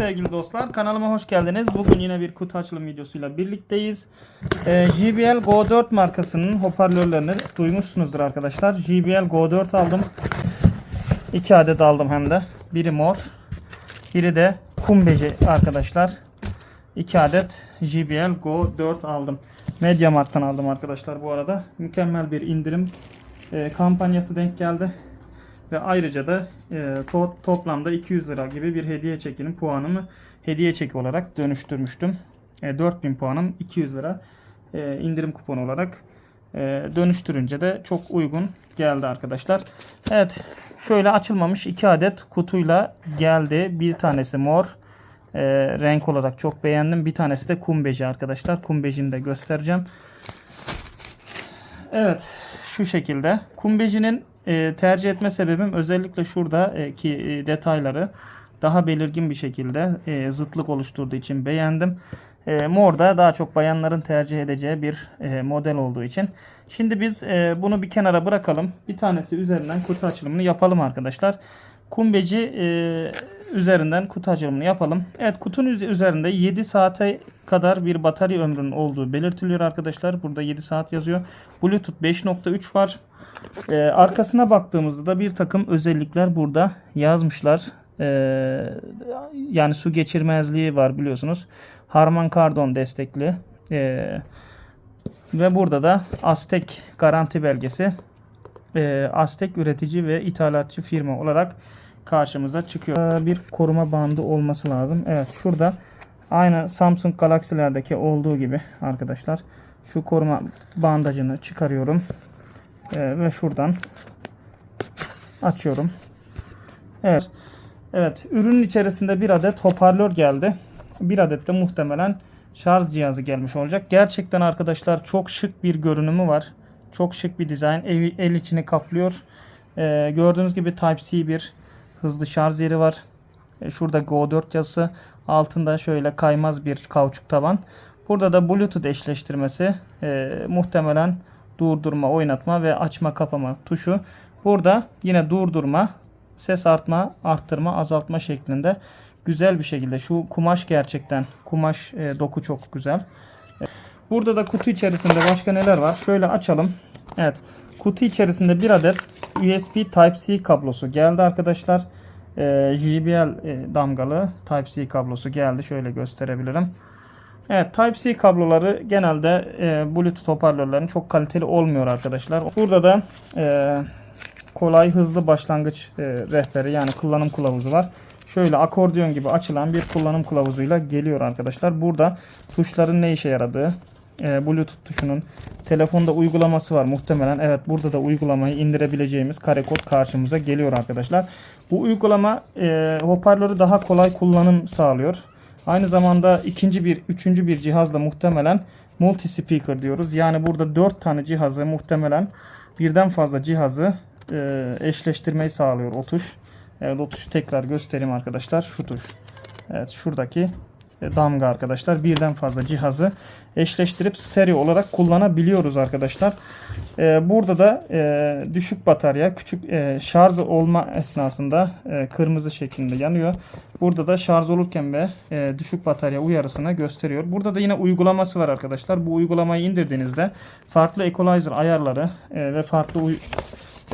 sevgili dostlar. Kanalıma hoş geldiniz. Bugün yine bir kutu açılım videosuyla birlikteyiz. Ee, JBL Go 4 markasının hoparlörlerini duymuşsunuzdur arkadaşlar. JBL Go 4 aldım. 2 adet aldım hem de. Biri mor. Biri de kumbeci arkadaşlar. 2 adet JBL Go 4 aldım. Mediamarkt'tan aldım arkadaşlar bu arada. Mükemmel bir indirim e, kampanyası denk geldi. Ve ayrıca da e, to- toplamda 200 lira gibi bir hediye çekinin puanımı hediye çeki olarak dönüştürmüştüm. E, 4000 puanım 200 lira e, indirim kuponu olarak e, dönüştürünce de çok uygun geldi arkadaşlar. Evet şöyle açılmamış 2 adet kutuyla geldi. Bir tanesi mor. E, renk olarak çok beğendim. Bir tanesi de kumbeci arkadaşlar. Kumbecini de göstereceğim. Evet şu şekilde. Kumbecinin e, tercih etme sebebim özellikle şuradaki e, detayları daha belirgin bir şekilde e, zıtlık oluşturduğu için beğendim. E, mor da daha çok bayanların tercih edeceği bir e, model olduğu için. Şimdi biz e, bunu bir kenara bırakalım. Bir tanesi üzerinden kutu açılımını yapalım arkadaşlar. Kumbeci e, üzerinden kutu açılımını yapalım. Evet kutunun üz- üzerinde 7 saate kadar bir batarya ömrünün olduğu belirtiliyor arkadaşlar. Burada 7 saat yazıyor. Bluetooth 5.3 var. Ee, arkasına baktığımızda da bir takım özellikler burada yazmışlar. Ee, yani su geçirmezliği var biliyorsunuz. Harman Kardon destekli. Ee, ve burada da Aztek garanti belgesi. Ee, Aztek üretici ve ithalatçı firma olarak karşımıza çıkıyor. Ee, Bir koruma bandı olması lazım. Evet şurada aynı Samsung Galaxy'lerdeki olduğu gibi arkadaşlar. Şu koruma bandajını çıkarıyorum. Ee, ve şuradan açıyorum. Evet. Evet, ürünün içerisinde bir adet hoparlör geldi. Bir adet de muhtemelen şarj cihazı gelmiş olacak. Gerçekten arkadaşlar çok şık bir görünümü var. Çok şık bir dizayn. El, el içini kaplıyor. Ee, gördüğünüz gibi Type-C bir hızlı şarj yeri var. E, Şurada Go 4 yazısı. Altında şöyle kaymaz bir kauçuk taban. Burada da Bluetooth eşleştirmesi. e, muhtemelen durdurma, oynatma ve açma kapama tuşu. Burada yine durdurma, ses artma, arttırma, azaltma şeklinde güzel bir şekilde. Şu kumaş gerçekten kumaş e, doku çok güzel. Burada da kutu içerisinde başka neler var? Şöyle açalım. Evet. Kutu içerisinde bir adet USB Type-C kablosu geldi arkadaşlar. E, JBL e, damgalı Type-C kablosu geldi. Şöyle gösterebilirim. Evet Type-C kabloları genelde e, Bluetooth hoparlörlerin çok kaliteli olmuyor arkadaşlar. Burada da e, kolay hızlı başlangıç e, rehberi yani kullanım kılavuzu var. Şöyle akordeon gibi açılan bir kullanım kılavuzuyla geliyor arkadaşlar. Burada tuşların ne işe yaradığı, e, Bluetooth tuşunun telefonda uygulaması var muhtemelen. Evet burada da uygulamayı indirebileceğimiz kare kod karşımıza geliyor arkadaşlar. Bu uygulama e, hoparlörü daha kolay kullanım sağlıyor. Aynı zamanda ikinci bir, üçüncü bir cihazla muhtemelen multi speaker diyoruz. Yani burada dört tane cihazı muhtemelen birden fazla cihazı e, eşleştirmeyi sağlıyor o tuş. Evet o tuşu tekrar göstereyim arkadaşlar. Şu tuş. Evet şuradaki damga arkadaşlar. Birden fazla cihazı eşleştirip stereo olarak kullanabiliyoruz arkadaşlar. E, burada da e, düşük batarya küçük e, şarj olma esnasında e, kırmızı şeklinde yanıyor. Burada da şarj olurken ve e, düşük batarya uyarısını gösteriyor. Burada da yine uygulaması var arkadaşlar. Bu uygulamayı indirdiğinizde farklı equalizer ayarları e, ve farklı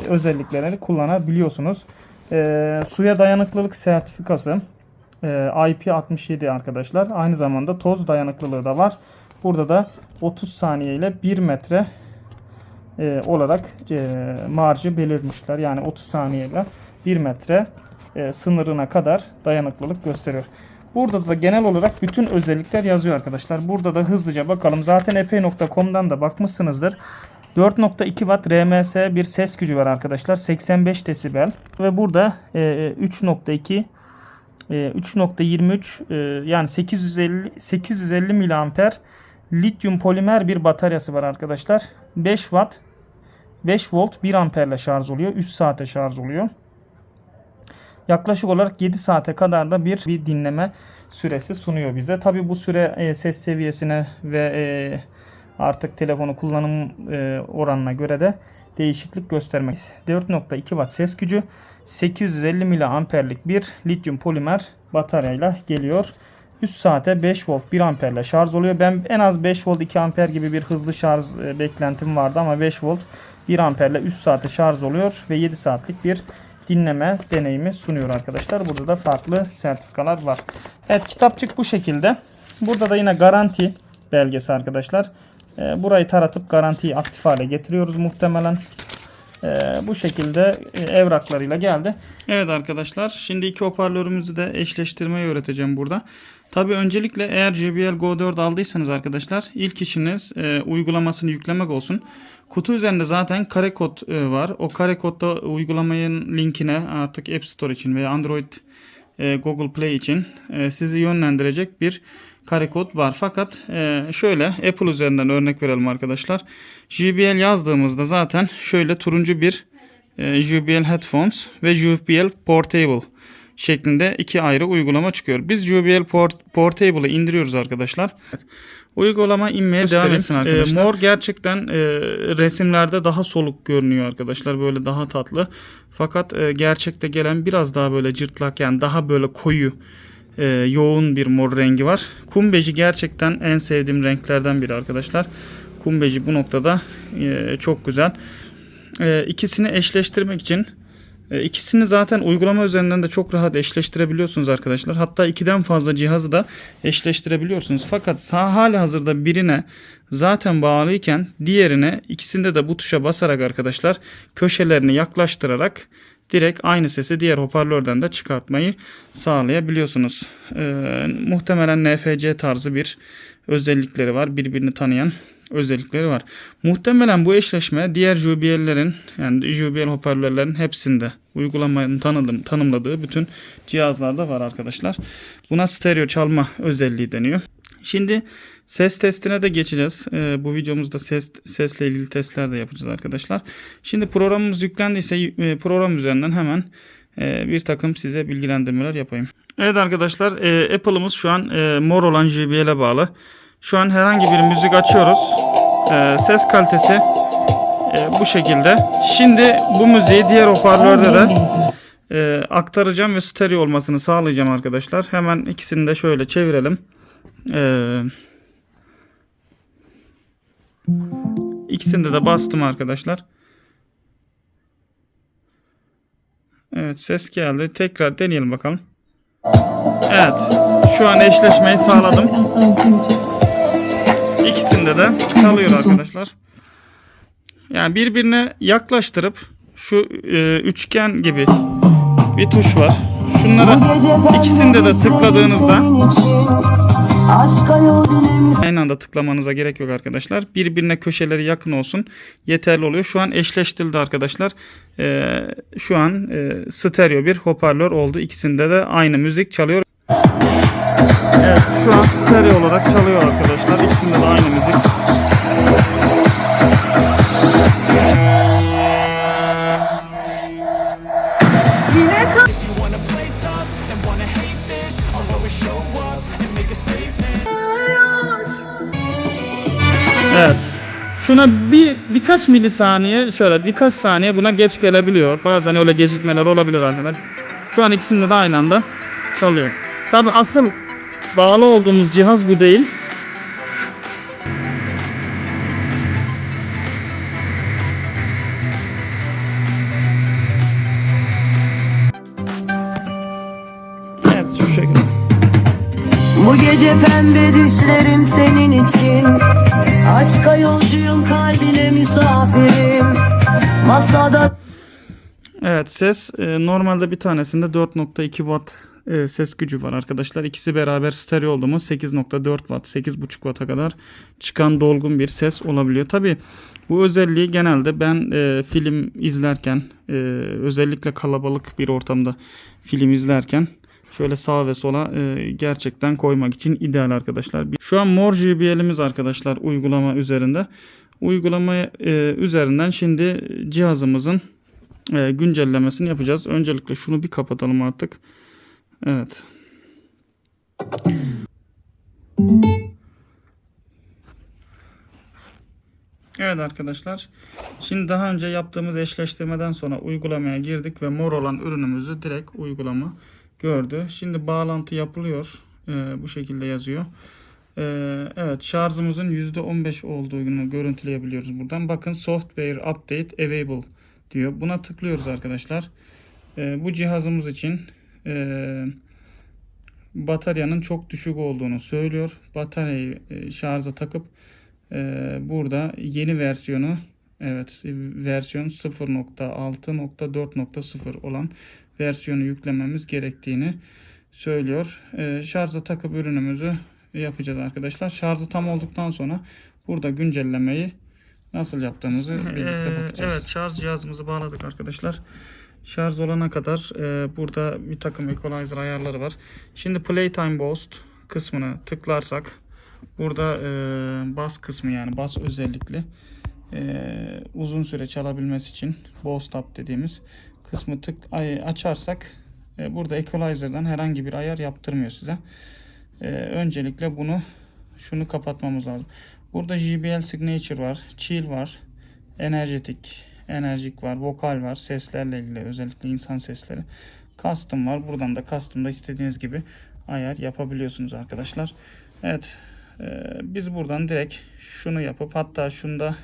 özelliklerini kullanabiliyorsunuz. E, suya dayanıklılık sertifikası e, IP67 arkadaşlar. Aynı zamanda toz dayanıklılığı da var. Burada da 30 saniye ile 1 metre e, olarak e, marjı belirmişler. Yani 30 saniye ile 1 metre e, sınırına kadar dayanıklılık gösteriyor. Burada da genel olarak bütün özellikler yazıyor arkadaşlar. Burada da hızlıca bakalım. Zaten epey.com'dan da bakmışsınızdır. 4.2 watt RMS bir ses gücü var arkadaşlar. 85 desibel. Ve burada e, 3.2 e, 3.23 e, yani 850 850 miliamper lityum polimer bir bataryası var arkadaşlar. 5 watt 5 volt 1 amperle şarj oluyor. 3 saate şarj oluyor. Yaklaşık olarak 7 saate kadar da bir, bir dinleme süresi sunuyor bize. Tabi bu süre e, ses seviyesine ve e, artık telefonu kullanım e, oranına göre de değişiklik göstermeyiz. 4.2 watt ses gücü 850 miliamperlik bir lityum polimer bataryayla geliyor. 3 saate 5 volt 1 amperle şarj oluyor. Ben en az 5 volt 2 amper gibi bir hızlı şarj e, beklentim vardı ama 5 volt 1 amperle 3 saate şarj oluyor ve 7 saatlik bir dinleme deneyimi sunuyor arkadaşlar. Burada da farklı sertifikalar var. Evet kitapçık bu şekilde. Burada da yine garanti belgesi arkadaşlar. Ee, burayı taratıp garantiyi aktif hale getiriyoruz muhtemelen. Ee, bu şekilde e, evraklarıyla geldi. Evet arkadaşlar şimdi iki hoparlörümüzü de eşleştirmeyi öğreteceğim burada. Tabi öncelikle eğer JBL Go 4 aldıysanız arkadaşlar ilk işiniz e, uygulamasını yüklemek olsun. Kutu üzerinde zaten kare kod e, var. O kare kodda uygulamanın linkine artık App Store için veya Android e, Google Play için e, sizi yönlendirecek bir kare kod var. Fakat e, şöyle Apple üzerinden örnek verelim arkadaşlar. JBL yazdığımızda zaten şöyle turuncu bir e, JBL Headphones ve JBL Portable şeklinde iki ayrı uygulama çıkıyor. Biz JBL Port Portable'ı indiriyoruz arkadaşlar. Uygulama inmeye devam etsin arkadaşlar. mor gerçekten e, resimlerde daha soluk görünüyor arkadaşlar. Böyle daha tatlı. Fakat e, gerçekte gelen biraz daha böyle cırtlak yani daha böyle koyu e, yoğun bir mor rengi var. Kum beji gerçekten en sevdiğim renklerden biri arkadaşlar. Kum beji bu noktada e, çok güzel. E, ikisini eşleştirmek için e, ikisini zaten uygulama üzerinden de çok rahat eşleştirebiliyorsunuz arkadaşlar. Hatta ikiden fazla cihazı da eşleştirebiliyorsunuz. Fakat sağ hali hazırda birine zaten bağlıyken diğerine ikisinde de bu tuşa basarak arkadaşlar köşelerini yaklaştırarak direkt aynı sesi diğer hoparlörden de çıkartmayı sağlayabiliyorsunuz. Ee, muhtemelen NFC tarzı bir özellikleri var. Birbirini tanıyan özellikleri var. Muhtemelen bu eşleşme diğer JBL'lerin yani JBL hoparlörlerin hepsinde uygulamanın tanıdım, tanımladığı bütün cihazlarda var arkadaşlar. Buna stereo çalma özelliği deniyor. Şimdi ses testine de geçeceğiz. Ee, bu videomuzda ses sesle ilgili testler de yapacağız arkadaşlar. Şimdi programımız yüklendiyse e, program üzerinden hemen e, bir takım size bilgilendirmeler yapayım. Evet arkadaşlar e, Apple'ımız şu an e, mor olan JBL'e bağlı. Şu an herhangi bir müzik açıyoruz. E, ses kalitesi e, bu şekilde. Şimdi bu müziği diğer hoparlörde de e, aktaracağım ve stereo olmasını sağlayacağım arkadaşlar. Hemen ikisini de şöyle çevirelim. E, ikisinde de bastım arkadaşlar. Evet ses geldi. Tekrar deneyelim bakalım. Evet. Şu an eşleşmeyi sağladım. İkisinde de çalıyor arkadaşlar. Yani birbirine yaklaştırıp şu e, üçgen gibi bir tuş var. Şunlara ikisinde de tıkladığınızda aynı anda tıklamanıza gerek yok arkadaşlar. Birbirine köşeleri yakın olsun yeterli oluyor. Şu an eşleştirildi arkadaşlar. Ee, şu an e, stereo bir hoparlör oldu. İkisinde de aynı müzik çalıyor. Evet şu an stereo olarak çalıyor arkadaşlar. İkisinde de aynı müzik. Şuna bir birkaç milisaniye şöyle birkaç saniye buna geç gelebiliyor. Bazen öyle gecikmeler olabilir arkadaşlar. Şu an ikisinde de aynı anda çalıyor. Tabi asıl bağlı olduğumuz cihaz bu değil. Bu gece pembe düşlerim senin için Aşka yolcuyum kalbine misafirim Masada Evet ses e, normalde bir tanesinde 4.2 watt e, ses gücü var arkadaşlar. İkisi beraber stereo oldu mu 8.4 watt 8.5 watt'a kadar çıkan dolgun bir ses olabiliyor. Tabi bu özelliği genelde ben e, film izlerken e, özellikle kalabalık bir ortamda film izlerken şöyle sağa ve sola e, gerçekten koymak için ideal arkadaşlar. Şu an mor JBL'imiz arkadaşlar uygulama üzerinde. Uygulama e, üzerinden şimdi cihazımızın e, güncellemesini yapacağız. Öncelikle şunu bir kapatalım artık. Evet. Evet arkadaşlar. Şimdi daha önce yaptığımız eşleştirmeden sonra uygulamaya girdik ve mor olan ürünümüzü direkt uygulama gördü. Şimdi bağlantı yapılıyor. Ee, bu şekilde yazıyor. Ee, evet şarjımızın %15 olduğunu görüntüleyebiliyoruz buradan. Bakın software update available diyor. Buna tıklıyoruz arkadaşlar. Ee, bu cihazımız için e, bataryanın çok düşük olduğunu söylüyor. Bataryayı e, şarja takıp e, burada yeni versiyonu evet versiyon 0.6.4.0 olan versiyonu yüklememiz gerektiğini söylüyor. E, şarja takıp ürünümüzü yapacağız arkadaşlar. Şarjı tam olduktan sonra burada güncellemeyi nasıl yaptığımızı birlikte bakacağız. Evet şarj cihazımızı bağladık arkadaşlar. Şarj olana kadar e, burada bir takım equalizer ayarları var. Şimdi Playtime Boost kısmını tıklarsak burada e, bas kısmı yani bas özellikli e, uzun süre çalabilmesi için Boost Up dediğimiz kısmı tık açarsak e, burada equalizer'dan herhangi bir ayar yaptırmıyor size. E, öncelikle bunu şunu kapatmamız lazım. Burada JBL Signature var, Chill var, Energetik, enerjik var, vokal var, seslerle ilgili özellikle insan sesleri. Custom var. Buradan da custom'da istediğiniz gibi ayar yapabiliyorsunuz arkadaşlar. Evet. e, biz buradan direkt şunu yapıp hatta şunda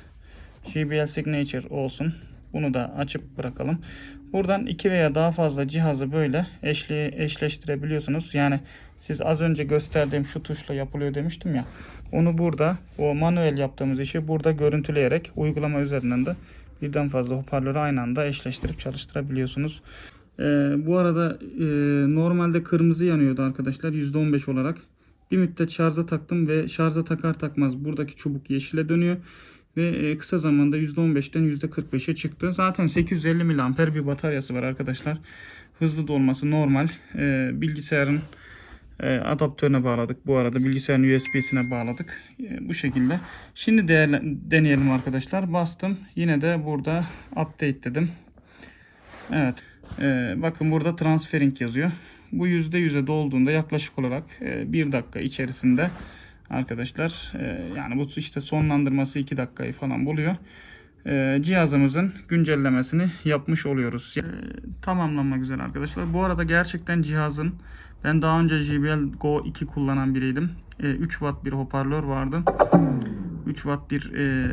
JBL Signature olsun. Bunu da açıp bırakalım. Buradan iki veya daha fazla cihazı böyle eşli, eşleştirebiliyorsunuz. Yani siz az önce gösterdiğim şu tuşla yapılıyor demiştim ya. Onu burada o manuel yaptığımız işi burada görüntüleyerek uygulama üzerinden de birden fazla hoparlörü aynı anda eşleştirip çalıştırabiliyorsunuz. Ee, bu arada e, normalde kırmızı yanıyordu arkadaşlar %15 olarak. Bir müddet şarja taktım ve şarja takar takmaz buradaki çubuk yeşile dönüyor. Ve e, kısa zamanda %15'ten %45'e çıktı. Zaten 850 mAh bir bataryası var arkadaşlar. Hızlı dolması normal. Ee, bilgisayarın e, adaptörüne bağladık. Bu arada bilgisayarın USB'sine bağladık. E, bu şekilde. Şimdi deneyelim arkadaşlar. Bastım. Yine de burada update dedim. Evet. E, bakın burada transferring yazıyor. Bu %100'e dolduğunda yaklaşık olarak 1 dakika içerisinde arkadaşlar e, yani bu işte sonlandırması 2 dakikayı falan buluyor. E, cihazımızın güncellemesini yapmış oluyoruz. E, tamamlanmak üzere arkadaşlar. Bu arada gerçekten cihazın ben daha önce JBL Go 2 kullanan biriydim. E, 3 watt bir hoparlör vardı. 3 watt bir e,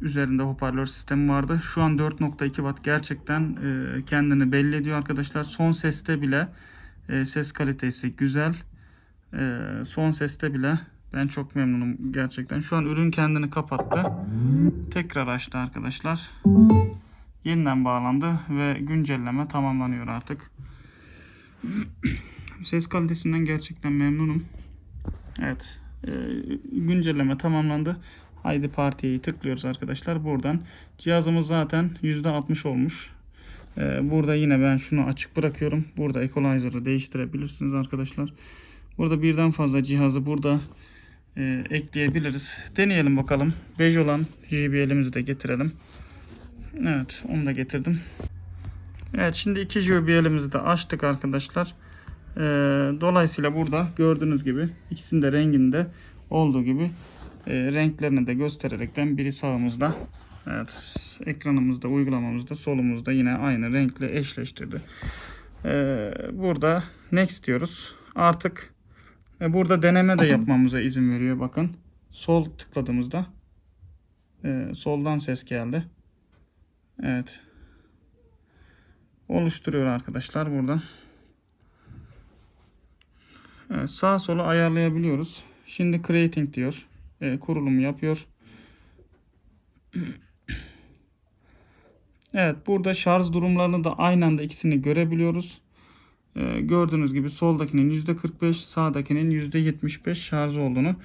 üzerinde hoparlör sistemi vardı. Şu an 4.2 watt gerçekten e, kendini belli ediyor arkadaşlar. Son seste bile e, ses kalitesi güzel. E, son seste bile ben çok memnunum gerçekten. Şu an ürün kendini kapattı. Tekrar açtı arkadaşlar. Yeniden bağlandı ve güncelleme tamamlanıyor artık. Ses kalitesinden gerçekten memnunum. Evet. e, güncelleme tamamlandı. Haydi partiyi tıklıyoruz arkadaşlar. Buradan cihazımız zaten %60 olmuş. E, burada yine ben şunu açık bırakıyorum. Burada equalizer'ı değiştirebilirsiniz arkadaşlar. Burada birden fazla cihazı burada e, ekleyebiliriz. Deneyelim bakalım. Bej olan JBL'imizi de getirelim. Evet onu da getirdim. Evet şimdi iki JBL'imizi de açtık arkadaşlar. Ee, dolayısıyla burada gördüğünüz gibi ikisinin de renginde olduğu gibi e, renklerini de göstererekten biri sağımızda evet, ekranımızda uygulamamızda solumuzda yine aynı renkle eşleştirdi. Ee, burada next diyoruz. Artık e, burada deneme de yapmamıza izin veriyor bakın. Sol tıkladığımızda e, soldan ses geldi. Evet. Oluşturuyor arkadaşlar burada. Evet, sağ solu ayarlayabiliyoruz. Şimdi creating diyor. E, kurulumu yapıyor. Evet burada şarj durumlarını da aynı anda ikisini görebiliyoruz. E, gördüğünüz gibi soldakinin %45 sağdakinin %75 şarj olduğunu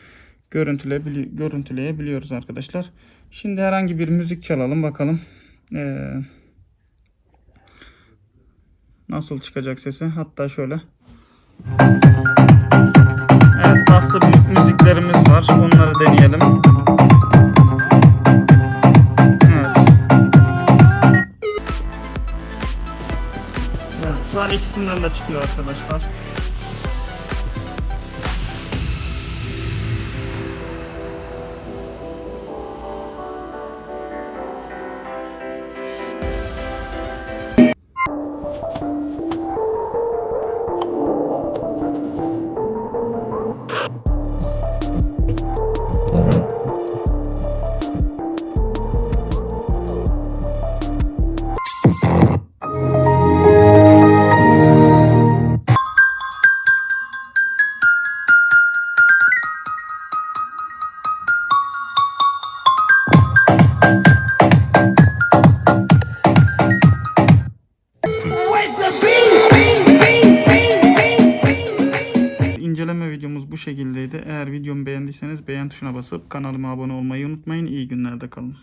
görüntüleyebiliyoruz arkadaşlar. Şimdi herhangi bir müzik çalalım bakalım. E, nasıl çıkacak sesi? Hatta şöyle. Evet paslı mü- müziklerimiz var. Onları deneyelim. İkisinden de çıkıyor arkadaşlar. Beğendiyseniz beğen tuşuna basıp kanalıma abone olmayı unutmayın. İyi günlerde kalın.